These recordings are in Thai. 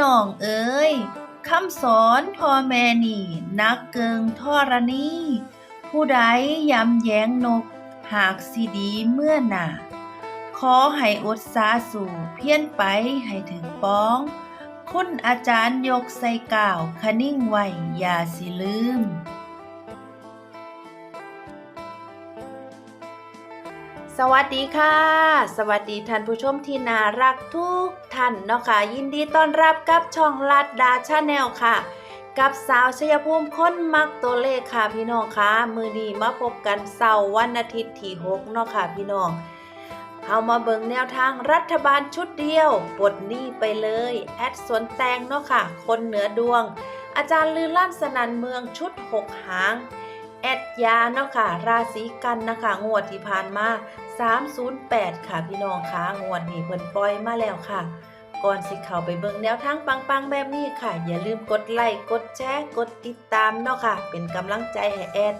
น้องเอ๋ยคำสอนพ่อแม่นี่ นักเกิงทอรณีผู้ใดยำแย้งนก หากสิดีเมื่อหนาขอให้อดสาสู่เพี้ยนไปให้ถึงป้อง คุณอาจารย์ยกใส่ก่าวคนิ่งไว้อย่าสิลืม สวัสดีค่ะ สวัสดีท่านผู้ชมที่น่ารักทุกท่านเนาะค่ะ ยินดีต้อนรับกับช่องลัดดาชาแนลค่ะ กับสาวชยภูมิค้นมักตัวเลขค่ะพี่น้องค่ะมือนี้มาพบกันเสาร์วันอาทิตย์ที่6เนาะค่ะพี่น้องเอามาเบิ่งแนวทางรัฐบาลชุดเดียวปลดหนี้ไปเลยแอดสวนแตงเนาะค่ะ คนเหนือดวง อาจารย์ลือลั่นสนันเมืองชุด6หางแอดยาเนาะค่ะ ราศีกันนะคะงวดที่ผ่านมา 308 ค่ะพี่น้องคะงวดนี้เพิ่นปล่อยมาแล้วค่ะ ก่อนสิเข้าไปเบิ่งแนวทางปังๆแบบนี้ค่ะ อย่าลืมกดไลค์กดแชร์กดติดตามเนาะค่ะ เป็นกำลังใจให้แอด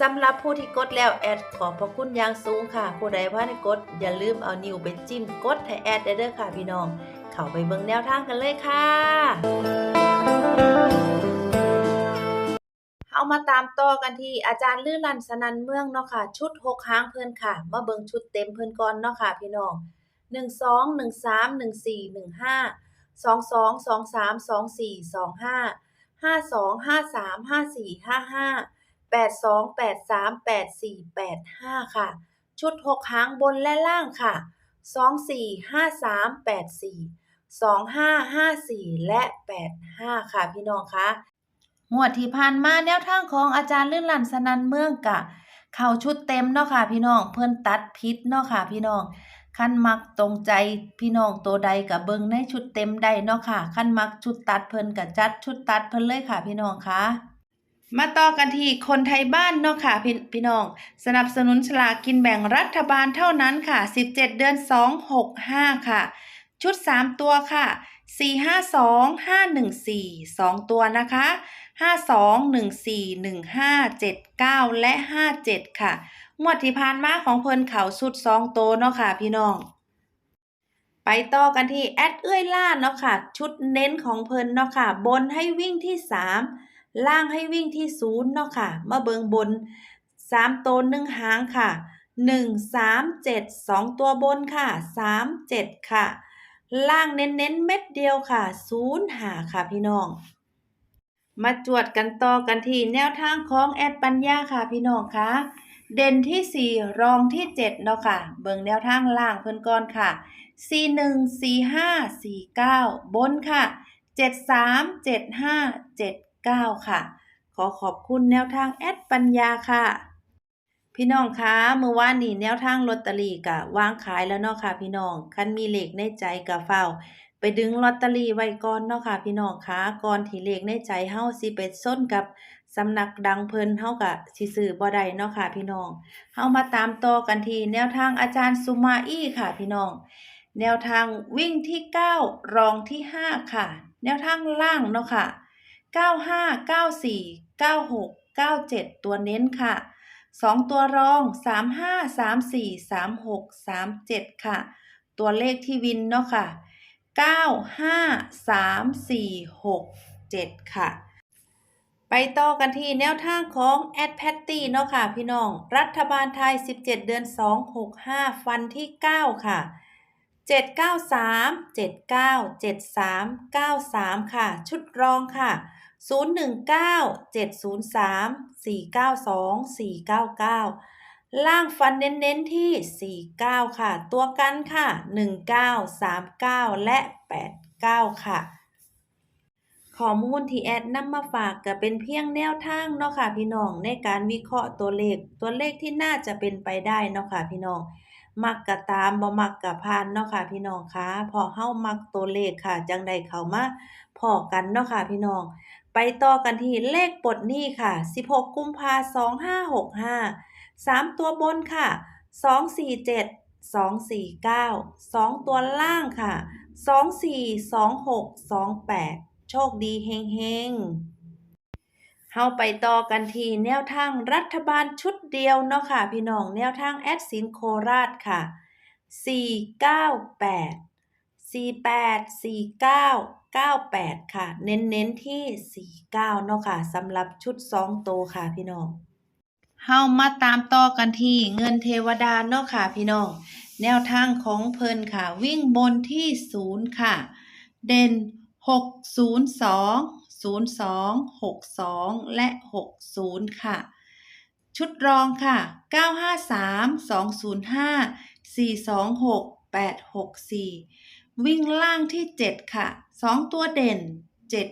สำหรับผู้ที่กดแล้วแอดขอบพระคุณอย่างสูงค่ะ ผู้ใดว่าในกด อย่าลืมเอานิ้วไปจิ้มกดให้แอดได้เด้อค่ะพี่น้อง เข้าไปเบิ่งแนวทางกันเลยค่ะ เอามาตามต่อกันที่อาจารย์ลื่นลันสนันเมืองเนาะค่ะ ชุดหกหางเพิ่นค่ะ มาเบิ่งชุดเต็มเพิ่นก่อนเนาะค่ะ พี่น้องหนึ่งสองหนึ่งสามหนึ่งสี่หนึ่งห้าสองสองสองสามสองสี่สองห้าห้าสองห้าสามห้าสี่ห้าห้าแปดสองแปดสามแปดสี่แปดห้าค่ะ ชุดหกหางบนและล่างค่ะสองสี่ห้าสามแปดสี่สองห้าห้าสี่และแปดห้าค่ะพี่น้องคะ งวดที่ผ่านมาแนวทางของอาจารย์ลื่นลันสนันเมืองกะ เข้าชุดเต็มเนาะค่ะพี่น้องเพิ่นตัดพิษเนาะค่ะพี่น้องคันมักตรงใจพี่น้องตัวใดกะเบิงในชุดเต็มได้เนาะค่ะคันมักชุดตัดเพิ่นกะจัดชุดตัดเพิ่นเลยค่ะ พี่น้องค่ะมาต่อกันที่คนไทยบ้านเนาะค่ะพี่พี่น้อง สนับสนุนฉลากกินแบ่งรัฐบาลเท่านั้นค่ะ 17 เดือน 265 ค่ะ ชุด 3 ตัวค่ะ 452 514 2 ตัวนะคะ 52 14 15 79 และ 57 ค่ะงวดที่ผ่านมาของเพิ่นเขาสุด 2 โตวเนาะค่ะพี่น้อง ไปต่อกันที่แอดเอื้อยล่าเนาะค่ะ ชุดเน้นของเพิ่นเนาะค่ะ บนให้วิ่งที่ 3 ล่างให้วิ่งที่ 0 เนาะค่ะมาเบิงบน 3 โตวหนึ่งหางค่ะ 1 3 7 2 ตัวบนค่ะ 3 7 ค่ะ ล่างเน้นๆเม็ดเดียวค่ะ0หาค่ะพี่น้อง มาจวดกันต่อกันที่แนวทางของแอดปัญญาค่ะพี่น้องคะเด่นที่ 4 รองที่ 7 เนาะค่ะ เบิ่งแนวทางล่างเพิ่นก่อนค่ะ 41 45 49 บนค่ะ 73 75 79 ค่ะ ขอขอบคุณแนวทางแอดปัญญาค่ะ พี่น้องคะเมื่อวานนี้แนวทางลอตเตอรี่กะวางขายแล้วเนาะค่ะพี่น้องคันมีเลขในใจกะเฝ้า ไปดึงลอตเตอรี่ไว้ก่อนเนาะค่ะพี่น้องคะก่อนที่เลขในใจเฮาสิไปส้นกับสำนักดังเพลินเฮาก็สิซื้อบ่ได้เนาะค่ะพี่น้องเฮามาตามต่อกันทีแนวทางอาจารย์สุมาอี้ค่ะพี่น้อง แนวทางวิ่งที่ 9 รองที่ 5 ค่ะ แนวทางล่างเนาะค่ะ 95 94 96 97 ตัวเน้นค่ะ 2ตัวรอง35 34 36 37ค่ะ ตัวเลขที่วินเนาะค่ะ9 5 3 4 6 7ค่ะ ไปต่อกันที่แนวทางของแอดแพตตี้เนาะค่ะพี่น้อง รัฐบาลไทย 17 เดือน 2 6 5 ฟันที่ 9 ค่ะ 793 79 73 93 ค่ะ ชุดรองค่ะ 019 703 492 499 ล่างฟันเน้นๆที่ 49 ค่ะ ตัวกันค่ะ 19 39 และ 89 ค่ะข้อมูลที่แอดนำมาฝากก็เป็นเพียงแนวทางเนาะค่ะพี่น้องในการวิเคราะห์ตัวเลข ตัวเลขที่น่าจะเป็นไปได้เนาะค่ะพี่น้องมักกะตามบ่มักกะผ่านเนาะค่ะพี่น้องคะพอเฮามักตัวเลขค่ะ จังใดเขามาพอกันเนาะค่ะพี่น้อง ไปต่อกันที่เลขปลดหนี้ค่ะ 16 กุมภา2565 3 ตัวบนค่ะ 247 249 2 ตัวล่างค่ะ 24 26 28 โชคดีเฮงๆเฮาไปต่อกันที่แนวทางรัฐบาลชุดเดียวเนาะค่ะ พี่น้องแนวทางแอดสินโคราชค่ะ 498 48 49 98 ค่ะ เน้นๆที่ 49 เนาะค่ะสำหรับชุด2โตค่ะพี่น้องเฮามาตามต่อกันที่เงินเทวดาเนาะค่ะพี่น้อง แนวทางของเพิ่นค่ะ วิ่งบนที่0ค่ะ เด่น 602 02 62 และ 60 ค่ะ ชุดรองค่ะ 953 205 426 864 วิ่งล่างที่ 7 ค่ะ 2 ตัวเด่น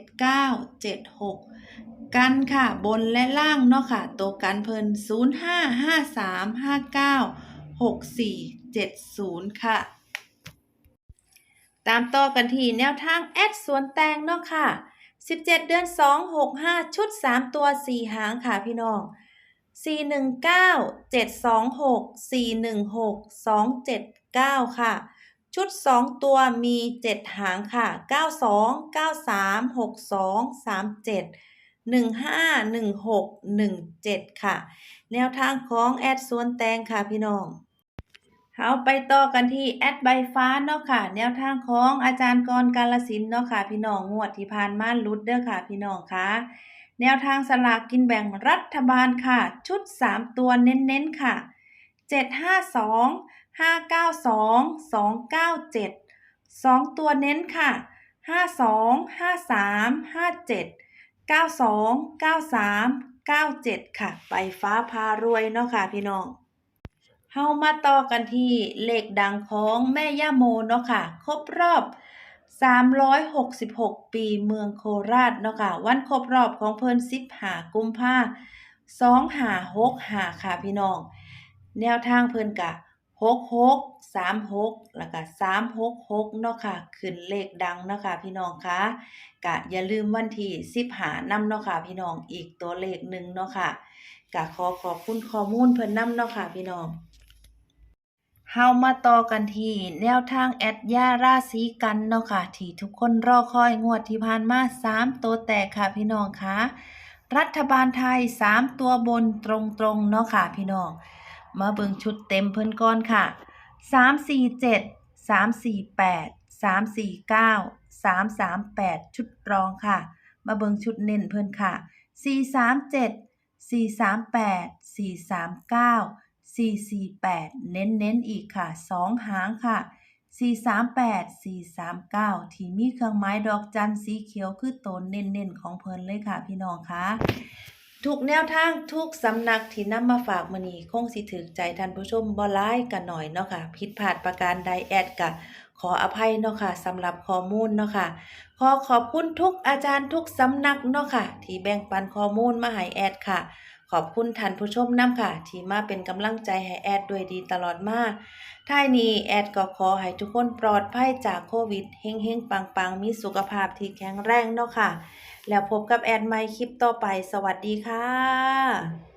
79 76 กันค่ะ บนและล่างเนาะค่ะ ตัวกันเพิน 05 53 59 64 70 ค่ะ ตามต่อกันที่แนวทางแอดสวนแตงเนาะค่ะ 17 เดือน 2 65 ชุด 3 ตัว 4 หางค่ะพี่น้อง419 726 416 279 ค่ะ ชุด 2 ตัวมี 7 หางค่ะ 92 93 62 37 15 16 17 ค่ะ แนวทางของแอดสวนแตงค่ะพี่น้องเฮาไปต่อกันที่แอดใบฟ้าเนาะค่ะ แนวทางของอาจารย์กรกาลสินเนาะค่ะ พี่น้องงวดที่ผ่านมาลุดเด้อค่ะ พี่น้องค่ะแนวทางสลากกินแบ่งรัฐบาลค่ะ ชุด 3 ตัวเน้นๆค่ะ 752 592 297 2 ตัวเน้นค่ะ 52 53 57 92 93 97 ค่ะ ไปฟ้าพารวยเนาะค่ะพี่น้องเฮามาต่อกันที่เลขดังของแม่ย่าโมเนาะค่ะ ครบรอบ 366 ปีเมืองโคราชเนาะค่ะ วันครบรอบของเพิ่น15กุมภา2565ค่ะพี่น้อง แนวทางเพิ่นกะ 66 36แล้วก็366เนาะค่ะ ขึ้นเลขดังเนาะค่ะพี่น้องคะกะอย่าลืมวันที่15นำเนาะค่ะพี่น้องอีกตัวเลขหนึ่งเนาะค่ะกะขอขอบคุณข้อมูลเพิ่นนำเนาะค่ะพี่น้องเฮามาต่อกันที่แนวทางแอดย่าราศีกันเนาะค่ะ ที่ทุกคนรอคอยงวดที่ผ่านมา3ตัวแตกค่ะพี่น้องคะรัฐบาลไทย3ตัวบนตรงๆเนาะค่ะพี่น้อง มาเบิ่งชุดเต็มเพิ่นก่อนค่ะ 347 348 349 338 ชุดรองค่ะ มาเบิ่งชุดเน้นเพิ่นค่ะ 437 438 439 448 เน้นๆอีกค่ะ 2 หางค่ะ 438 439 ที่มีเครื่องหมายดอกจันสีเขียวคือตัวเน้นๆของเพิ่นเลยค่ะพี่น้องคะ ทุกแนวทางทุกสำนักที่นำมาฝากมือนี้คงสิถึงใจท่านผู้ชมบ่หลายกันหน่อยเนาะค่ะผิดพลาดประการใดแอดกะ ขออภัยเนาะค่ะสำหรับข้อมูลเนาะค่ะขอขอบคุณทุกอาจารย์ทุกสำนักเนาะค่ะ ที่แบ่งปันข้อมูลมาให้แอดค่ะ ขอบคุณท่านผู้ชมน้ำค่ะ ที่มาเป็นกำลังใจให้แอดด้วยดีตลอดมาท้ายนี้แอดก็ขอให้ทุกคนปลอดภัยจากโควิดเฮงๆ ปังๆ มีสุขภาพที่แข็งแรงเนาะค่ะ แล้วพบกับแอดใหม่คลิปต่อไป สวัสดีค่ะ